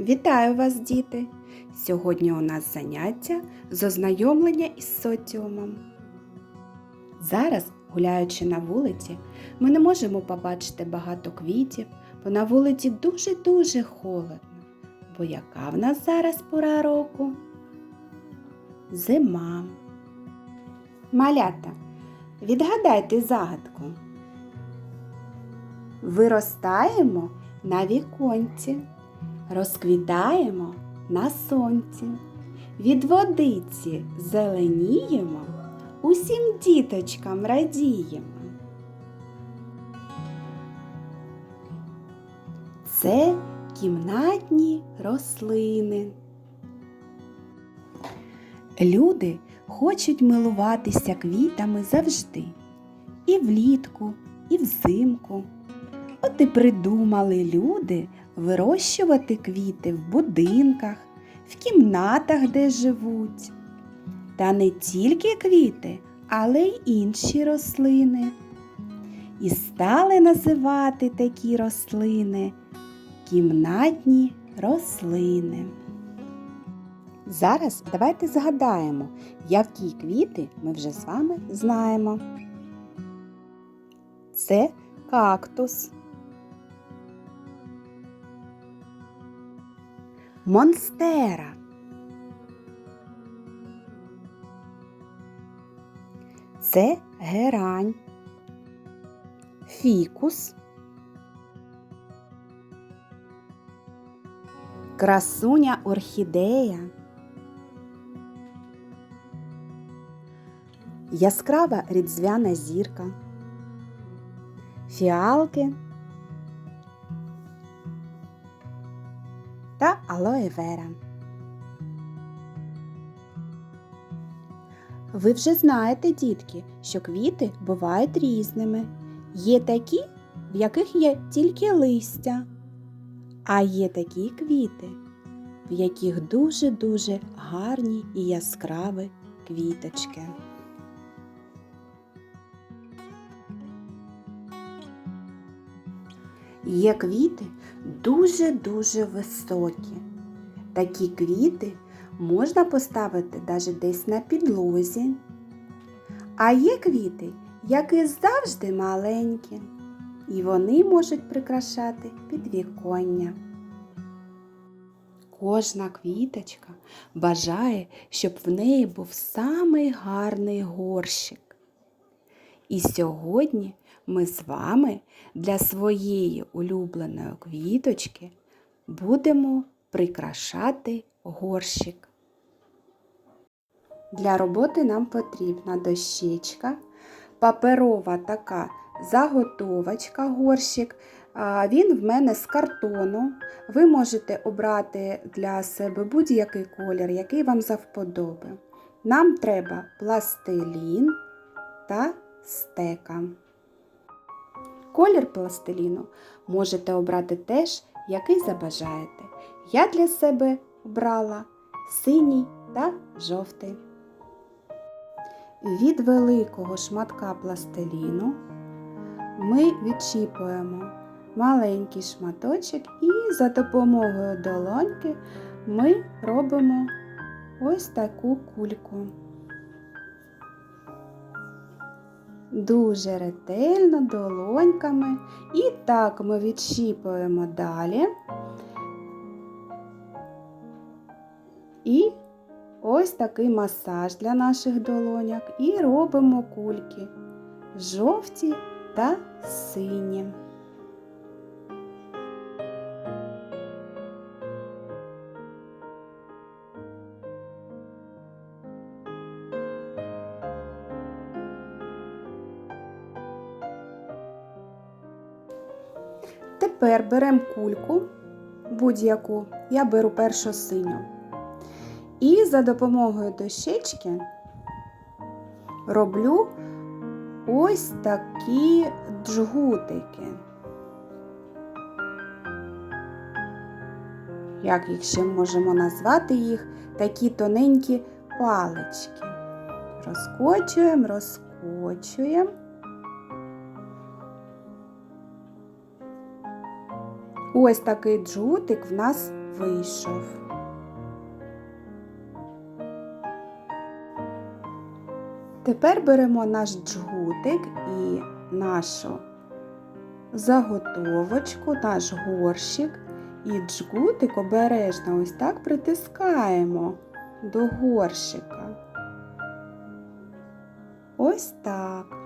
Вітаю вас, діти! Сьогодні у нас заняття з ознайомлення із соціумом. Зараз, гуляючи на вулиці, ми не можемо побачити багато квітів, бо на вулиці дуже-дуже холодно. Бо яка в нас зараз пора року? Зима. Малята, відгадайте загадку. Виростаємо на віконці, розквітаємо на сонці, від водиці зеленіємо, усім діточкам радіємо. Це кімнатні рослини. Люди хочуть милуватися квітами завжди. І влітку, і взимку. От і придумали люди вирощувати квіти в будинках, в кімнатах, де живуть. Та не тільки квіти, але й інші рослини. І стали називати такі рослини кімнатні рослини. Зараз давайте згадаємо, які квіти ми вже з вами знаємо. Це кактус. Монстера. Це герань. Фікус. Красуня орхідея. Яскрава рідзвяна зірка. Фіалки та алоє вера. Ви вже знаєте, дітки, що квіти бувають різними. Є такі, в яких є тільки листя, а є такі квіти, в яких дуже-дуже гарні і яскраві квіточки. Є квіти дуже-дуже високі. Такі квіти можна поставити навіть десь на підлозі. А є квіти, які завжди маленькі, і вони можуть прикрашати підвіконня. Кожна квіточка бажає, щоб в неї був самий гарний горщик. І сьогодні ми з вами для своєї улюбленої квіточки будемо прикрашати горщик. Для роботи нам потрібна дощечка, паперова така заготовочка горщик. Він в мене з картону. Ви можете обрати для себе будь-який колір, який вам завподоби. Нам треба пластилін та стека. Колір пластиліну можете обрати теж, який забажаєте. Я для себе обрала синій та жовтий. Від великого шматка пластиліну ми відчіпуємо маленький шматочок і за допомогою долоньки ми робимо ось таку кульку. Дуже ретельно долоньками. І так ми відщіпуємо далі. І ось такий масаж для наших долоняк. І робимо кульки жовті та сині. Тепер беремо кульку будь-яку, я беру першу синю. І за допомогою дощечки роблю ось такі джгутики. Як їх ще можемо назвати їх такі тоненькі палички. Розкочуємо, розкочуємо. Ось такий джутик в нас вийшов. Тепер беремо наш джгутик і нашу заготовочку, наш горщик і джгутик обережно ось так притискаємо до горщика. Ось так.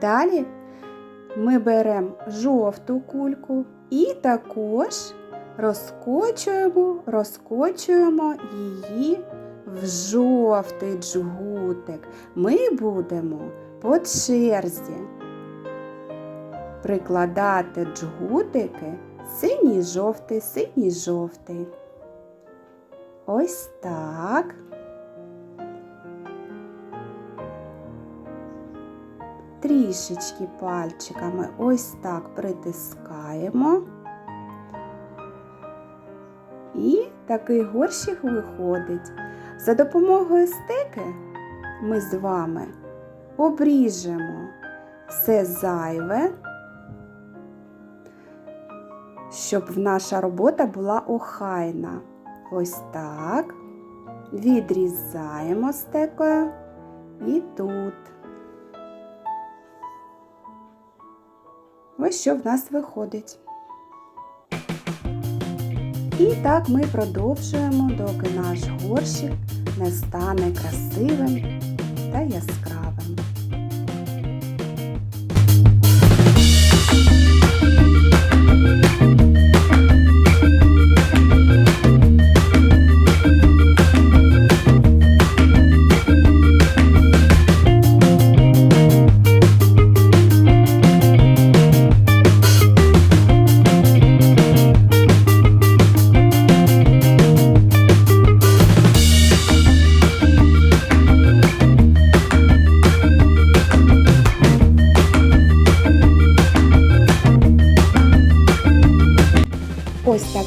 Далі ми беремо жовту кульку і також розкочуємо, розкочуємо її в жовтий джгутик. Ми будемо по черзі прикладати джгутики синій жовтий, синій жовтий. Ось так. Трішечки пальчиками ось так притискаємо. І такий горщик виходить. За допомогою стеки ми з вами обріжемо все зайве, щоб наша робота була охайна. Ось так. Відрізаємо стекою і тут. Ось що в нас виходить. І так ми продовжуємо, доки наш горщик не стане красивим та яскравим.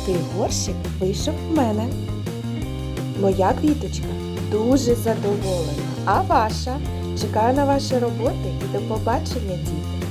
Такий горщик вийшов в мене. Моя квіточка дуже задоволена. А ваша? Чекаю на ваші роботи і до побачення, діти!